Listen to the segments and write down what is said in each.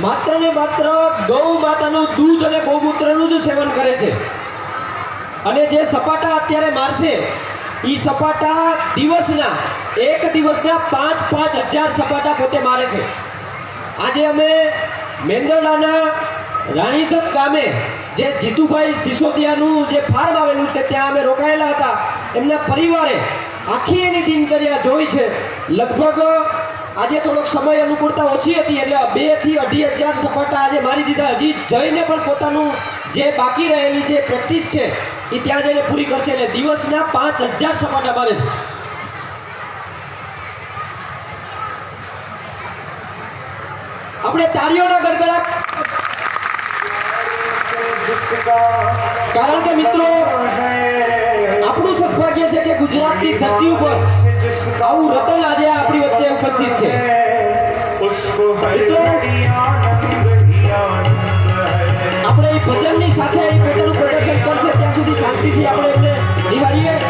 માત્ર ને માત્ર ગૌ માતાનું દૂધ અને ગૌમૂત્રનું જ સેવન કરે છે. અને જે સપાટા અત્યારે મારશે એ સપાટા દિવસના, એક દિવસના પાંચ પાંચ હજાર સપાટા પોતે મારે છે. આજે અમે મેંદરડાના રાણીધક ગામે જે જીતુભાઈ સિસોદિયાનું જે ફાર્મ આવેલું છે, ત્યાં અમે રોકાયેલા હતા. એમના પરિવારે આખી એની દિનચર્યા જોઈ છે. લગભગ આજે થોડોક સમય અનુકૂળતા ઓછી હતી, એટલે બેથી અઢી હજાર સપાટા આજે મારી દીધા. હજી જઈને પણ પોતાનું જે બાકી રહેલી જે પ્રેક્ટિસ છે, એ ત્યાં જઈને પૂરી કરશે. અને દિવસના પાંચ હજાર સપાટા મારે છે. આપણે તાળીઓના ગડગડાટ. કારણ કે મિત્રો, આપણું સદભાગ્ય છે કે ગુજરાતની ધરતી ઉપર આવું રતન આજે આપણી વચ્ચે ઉપસ્થિત છે. આપણે એ ભજનની સાથે એ પોતાનું પ્રદર્શન કરશે, ત્યાં સુધી શાંતિથી આપણે એમને નિહાળીએ.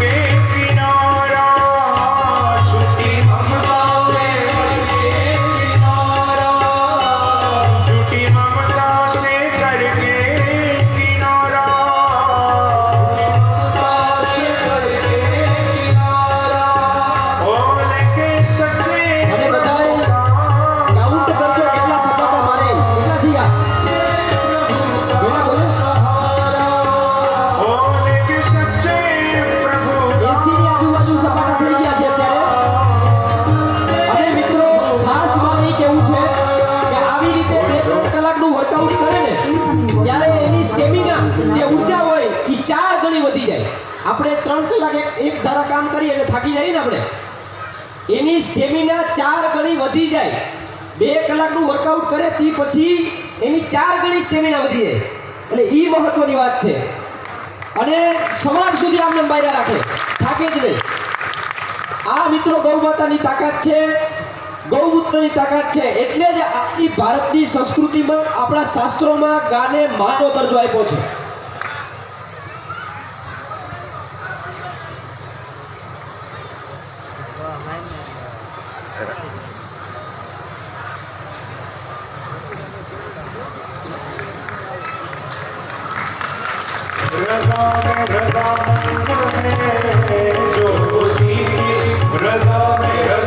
ત્રણ વર્કઆઉટ કરે ને, ત્યારે એની સ્ટેમિના જે ઊર્જા હોય એ ચાર ગણી વધી જાય. આપણે ત્રણ કલાક એક ધારા કામ કરીએ એટલે થાકી જઈએ ને આપણે. એની સ્ટેમિના ચાર ગણી વધી જાય. બે કલાકનું વર્કઆઉટ કરે તે પછી એની ચાર ગણી સ્ટેમિના વધી જાય. એટલે એ મહત્વની વાત છે. અને સવાર સુધી આમને બાયરા રાખે. થાકે જ નહીં. આ મિત્રો ગૌ માતાની તાકાત છે. ગૌમૂત્રની તાકાત છે એટલે જ આપણી ભારતની સંસ્કૃતિમાં આપણા શાસ્ત્રોમાં ગાને માનો દરજ્જો આપ્યો છે रजा में रजा मंद है जो उसी की रजा में